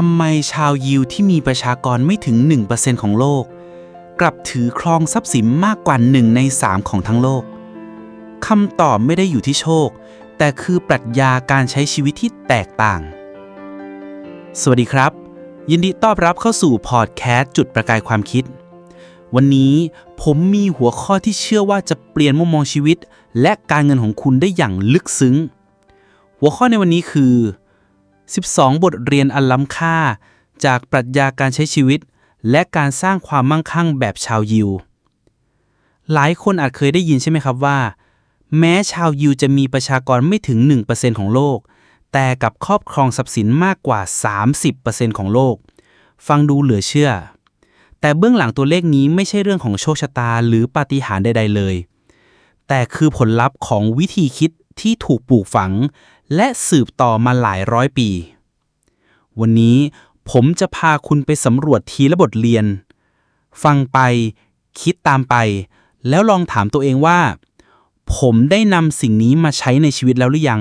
ทำไมชาวยิวที่มีประชากรไม่ถึง 1%ของโลก กลับถือครองทรัพย์สินมากกว่า1ใน3ของทั้งโลกคำตอบไม่ได้อยู่ที่โชค แต่คือปรัชญาการใช้ชีวิตที่แตกต่าง สวัสดีครับ ยินดีต้อนรับเข้าสู่พอดแคสต์จุดประกายความคิด วันนี้ผมมีหัวข้อที่เชื่อว่าจะเปลี่ยนมุมมองชีวิต และการเงินของคุณได้อย่างลึกซึ้ง หัวข้อในวันนี้คือ 12 บทเรียนอันล้ำค่า จากปรัชญาการใช้ชีวิต และการสร้างความมั่งคั่งแบบชาวยิว หลายคนอาจเคยได้ยินใช่ไหมครับว่า แม้ชาวยิวจะมีประชากรไม่ถึง 1%ของโลก แต่กับครอบครองทรัพย์สินมากกว่า 30%ของโลก ฟังดูเหลือเชื่อ แต่เบื้องหลังตัวเลขนี้ไม่ใช่เรื่องของโชคชะตาหรือปาฏิหาริย์ใด ๆ เลย แต่คือผลลัพธ์ของวิธีคิดที่ถูกปลูกฝัง และสืบต่อมาหลายร้อยปี วันนี้ผมจะพาคุณไปสำรวจทีละบทเรียน ฟังไป คิดตามไป แล้วลองถามตัวเองว่า ผมได้นำสิ่งนี้มาใช้ในชีวิตแล้วหรือยัง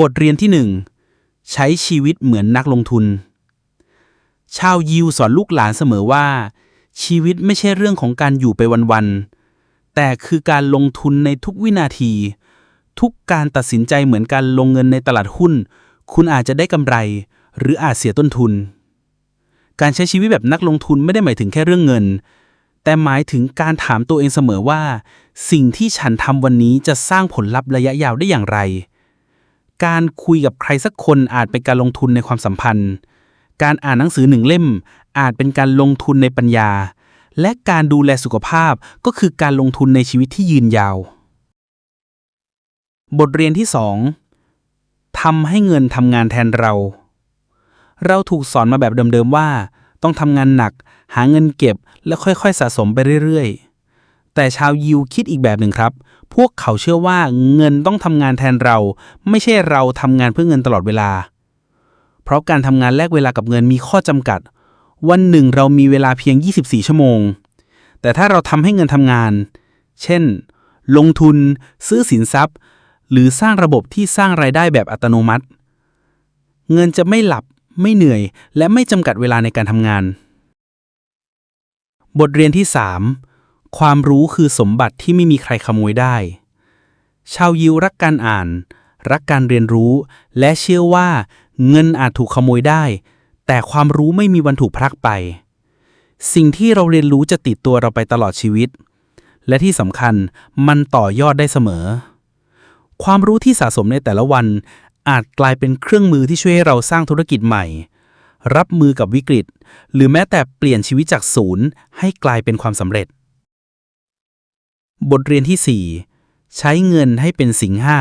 บทเรียนที่หนึ่งใช้ชีวิตเหมือนนักลงทุน ชาวยิวสอนลูกหลานเสมอว่า ชีวิตไม่ใช่เรื่องของการอยู่ไปวันๆแต่คือการลงทุนในทุกวินาที ทุกการตัดสินใจเหมือนการลงเงินในตลาดหุ้น คุณอาจจะได้กำไร หรืออาจเสียต้นทุน การใช้ชีวิตแบบนักลงทุนไม่ได้หมายถึงแค่เรื่องเงิน แต่หมายถึงการถามตัวเองเสมอว่า สิ่งที่ฉันทำวันนี้จะสร้างผลลัพธ์ระยะยาวได้อย่างไร การคุยกับใครสักคนอาจเป็นการลงทุนในความสัมพันธ์ การอ่านหนังสือหนึ่งเล่ม อาจเป็นการลงทุนในปัญญา และการดูแลสุขภาพก็คือการลงทุนในชีวิตที่ยืนยาว บทเรียนที่2ทำให้เงินทำงานแทนเรา เราถูกสอนมาแบบเดิมๆว่า ต้องทำงานหนัก หาเงินเก็บแล้วค่อยๆสะสมไปเรื่อยๆ แต่ชาวยิวคิดอีกแบบหนึ่งครับ พวกเขาเชื่อว่าเงินต้องทำงานแทนเรา ไม่ใช่เราทำงานเพื่อเงินตลอดเวลา เพราะการทำงานแลกเวลากับเงินมีข้อจำกัด วันหนึ่งเรามีเวลาเพียง 24 ชั่วโมง แต่ถ้าเราทำให้เงินทำงาน เช่น ลงทุน ซื้อสินทรัพย์ หรือสร้างระบบที่สร้างรายได้แบบอัตโนมัติ เงินจะไม่หลับ ไม่เหนื่อย และไม่จำกัดเวลาในการทำงาน บทเรียนที่ 3 ความรู้คือสมบัติที่ไม่มีใครขโมยได้ ชาวยิวรักการอ่าน รักการเรียนรู้ และเชื่อว่า เงินอาจถูกขโมยได้ แต่ความรู้ไม่มีวันถูกพลักไป สิ่งที่เราเรียนรู้จะติดตัวเราไปตลอดชีวิต และที่สำคัญมันต่อยอดได้เสมอ ความรู้ที่สะสมในแต่ละวัน อาจกลายเป็นเครื่องมือที่ช่วยให้เราสร้างธุรกิจใหม่ รับมือกับวิกฤต หรือแม้แต่เปลี่ยนชีวิตจากศูนย์ ให้กลายเป็นความสำเร็จ บทเรียนที่ 4 ใช้เงินให้เป็นสิ่งห้า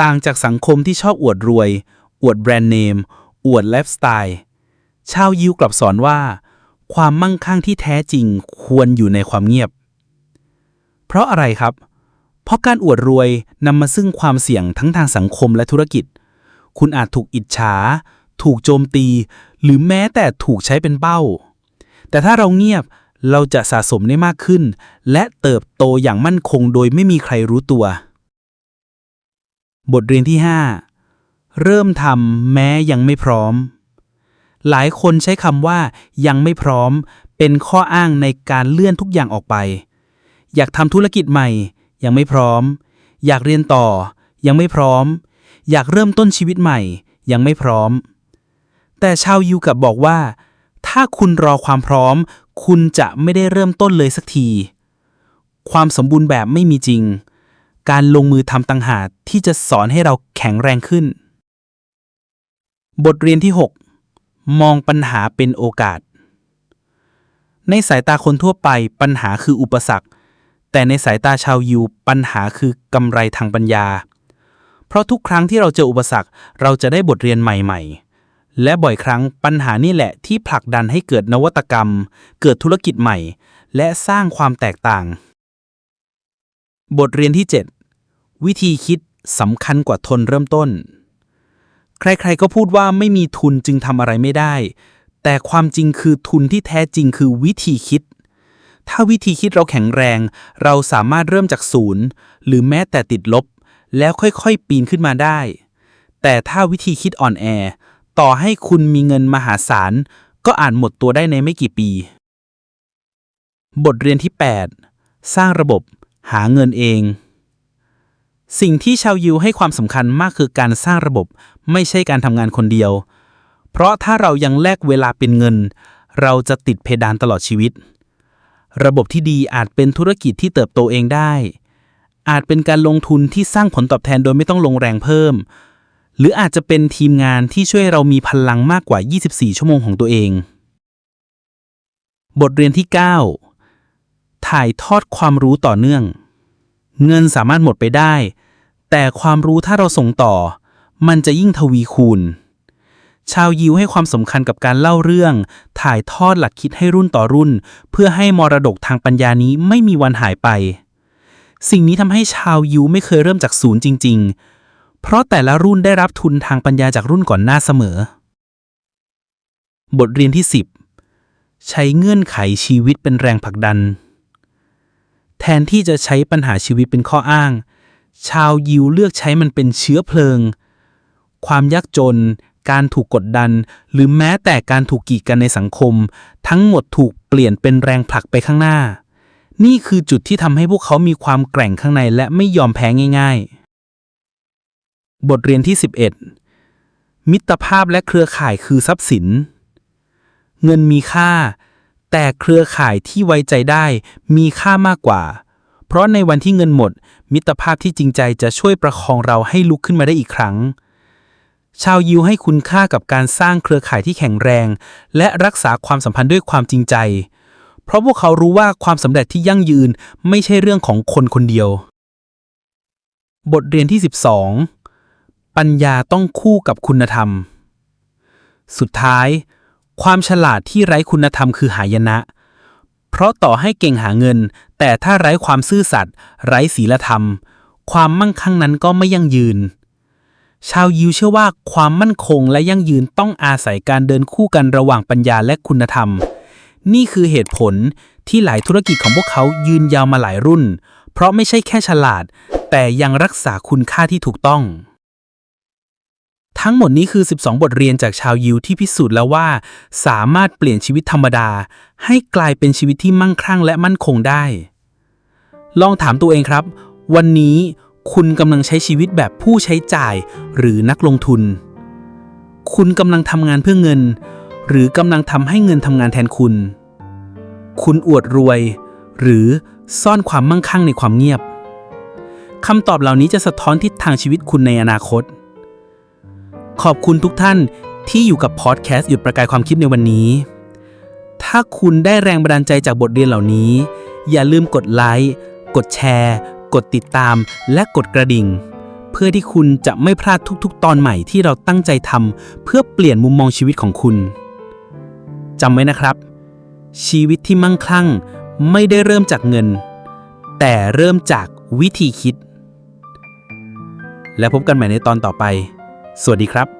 ต่างจากสังคมที่ชอบอวดรวย อวดแบรนด์เนม อวดไลฟ์สไตล์ชาวยิวกลับสอนว่า ความมั่งคั่งที่แท้จริงควรอยู่ในความเงียบ เพราะอะไรครับเเพราะการอวดรวยนำมาซึ่งความเสี่ยงทั้งทางสังคมและธุรกิจ คุณอาจถูกอิจฉา ถูกโจมตี หรือแม้แต่ถูกใช้เป็นเป้า แต่ถ้าเราเงียบเราจะสะสมได้มากขึ้น และเติบโตอย่างมั่นคงโดยไม่มีใครรู้ตัว บทเรียนที่ 5 เริ่มทำแม้ยังไม่พร้อม หลายคนใช้คำว่ายังไม่พร้อม เป็นข้ออ้างในการเลื่อนทุกอย่างออกไป อยากทำธุรกิจใหม่ ยังไม่พร้อม อยากเรียนต่อ ยังไม่พร้อม อยากเริ่มต้นชีวิตใหม่ ยังไม่พร้อม แต่ชาวยิวกับบอกว่า ถ้าคุณรอความพร้อม คุณจะไม่ได้เริ่มต้นเลยสักที ความสมบูรณ์แบบไม่มีจริง การลงมือทำต่างหากที่จะสอนให้เราแข็งแรงขึ้น บทเรียนที่ 6 มองปัญหาเป็นโอกาสในสายตาคนทั่วไปปัญหาคืออุปสรรค แต่ในสายตาชาวยิวปัญหาคือกำไรทางปัญญา เพราะทุกครั้งที่เราเจออุปสรรคเราจะได้บทเรียนใหม่ๆ และบ่อยครั้งปัญหานี่แหละที่ผลักดันให้เกิดนวัตกรรม เกิดธุรกิจใหม่ และสร้างความแตกต่าง บทเรียนที่ 7 วิธีคิดสำคัญกว่าทนเริ่มต้น ใครๆก็พูดว่าไม่มีทุนจึงทำอะไรไม่ได้ แต่ความจริงคือทุนที่แท้จริงคือวิธีคิด ถ้าวิธีคิดเราแข็งแรง เราสามารถเริ่มจากศูนย์ หรือแม้แต่ติดลบ แล้วค่อยๆ ปีนขึ้นมาได้ แต่ถ้าวิธีคิดอ่อนแอ ต่อให้คุณมีเงินมหาศาล ก็อ่านหมดตัวได้ในไม่กี่ปี บทเรียนที่ 8 สร้างระบบหาเงินเอง สิ่งที่ชาวยิวให้ความสำคัญมากคือการสร้างระบบไม่ใช่การทำงานคนเดียว เพราะถ้าเรายังแลกเวลาเป็นเงิน เราจะติดเพดานตลอดชีวิต ระบบที่ดีอาจเป็นธุรกิจที่เติบโตเองได้ อาจเป็นการลงทุนที่สร้างผลตอบแทนโดยไม่ต้องลงแรงเพิ่ม หรืออาจจะเป็นทีมงานที่ช่วยเรามีพลังมากกว่า 24 ชั่วโมงของตัวเอง บทเรียนที่ 9 ถ่ายทอดความรู้ต่อเนื่อง เงินสามารถหมดไปได้ แต่ความรู้ถ้าเราส่งต่อ มันจะยิ่งทวีคูณ ชาวยิวให้ความสำคัญกับการเล่าเรื่อง ถ่ายทอดหลักคิดให้รุ่นต่อรุ่น เพื่อให้มรดกทางปัญญานี้ไม่มีวันหายไป สิ่งนี้ทำให้ชาวยิวไม่เคยเริ่มจากศูนย์จริง ๆ เพราะแต่ละรุ่นได้รับทุนทางปัญญาจากรุ่นก่อนหน้าเสมอ บทเรียนที่ 10 ใช้เงื่อนไขชีวิตเป็นแรงผลักดัน แทนที่จะใช้ปัญหาชีวิตเป็นข้ออ้าง ชาวยิวเลือกใช้มันเป็นเชื้อเพลิง ความยากจน การถูกกดดัน หรือแม้แต่การถูกกีดกันในสังคม ทั้งหมดถูกเปลี่ยนเป็นแรงผลักไปข้างหน้า นี่คือจุดที่ทำให้พวกเขามีความแกร่งข้างในและไม่ยอมแพ้ง่าย ๆ บทเรียนที่ 11 มิตรภาพและเครือข่ายคือทรัพย์สิน เงินมีค่า แต่เครือข่ายที่ไว้ใจได้มีค่ามากกว่า เพราะในวันที่เงินหมด มิตรภาพที่จริงใจจะช่วยประคองเราให้ลุกขึ้นมาได้อีกครั้ง ชาวยิวให้คุณค่ากับการสร้างเครือข่ายที่แข็งแรง และรักษาความสัมพันธ์ด้วยความจริงใจ เพราะพวกเขารู้ว่าความสำเร็จที่ยั่งยืนไม่ใช่เรื่องของคนคนเดียว บทเรียนที่ 12 ปัญญาต้องคู่กับคุณธรรม สุดท้าย ความฉลาดที่ไร้คุณธรรมคือหายนะ เพราะต่อให้เก่งหาเงิน แต่ถ้าไร้ความซื่อสัตย์ไร้ศีลธรรม ความมั่งคั่งนั้นก็ไม่ยั่งยืน ชาวยิวเชื่อว่าความมั่นคงและยั่งยืนต้องอาศัยการเดินคู่กันระหว่างปัญญาและคุณธรรม นี่คือเหตุผลที่หลายธุรกิจของพวกเขายืนยาวมาหลายรุ่น เพราะไม่ใช่แค่ฉลาด แต่ยังรักษาคุณค่าที่ถูกต้อง ทั้งหมดนี้คือ 12 บทเรียนจากชาวยิวที่พิสูจน์แล้วว่า สามารถเปลี่ยนชีวิตธรรมดา ให้กลายเป็นชีวิตที่มั่งคั่งและมั่นคงได้ ลองถามตัวเองครับ วันนี้ คุณกำลังใช้ชีวิตแบบผู้ใช้จ่ายหรือนักลงทุน คุณกำลังทำงานเพื่อเงิน หรือกำลังทำให้เงินทำงานแทนคุณ คุณอวดรวย หรือซ่อนความมั่งคั่งในความเงียบคำตอบเหล่านี้จะสะท้อนทิศทางชีวิตคุณในอนาคต ขอบคุณทุกท่านที่อยู่กับพอดแคสต์หยุดประกายความคิดในวันนี้ ถ้าคุณได้แรงบันดาลใจจากบทเรียนเหล่านี้ อย่าลืมกดไลค์ กดแชร์ กดติดตามและกดกระดิ่ง เพื่อที่คุณจะไม่พลาดทุกๆ ตอนใหม่ที่เราตั้งใจทำเพื่อเปลี่ยนมุมมองชีวิตของคุณจำไว้นะครับ ชีวิตที่มั่งคั่งไม่ได้เริ่มจากเงิน แต่เริ่มจากวิธีคิด และพบกันใหม่ในตอนต่อไป สวัสดีครับ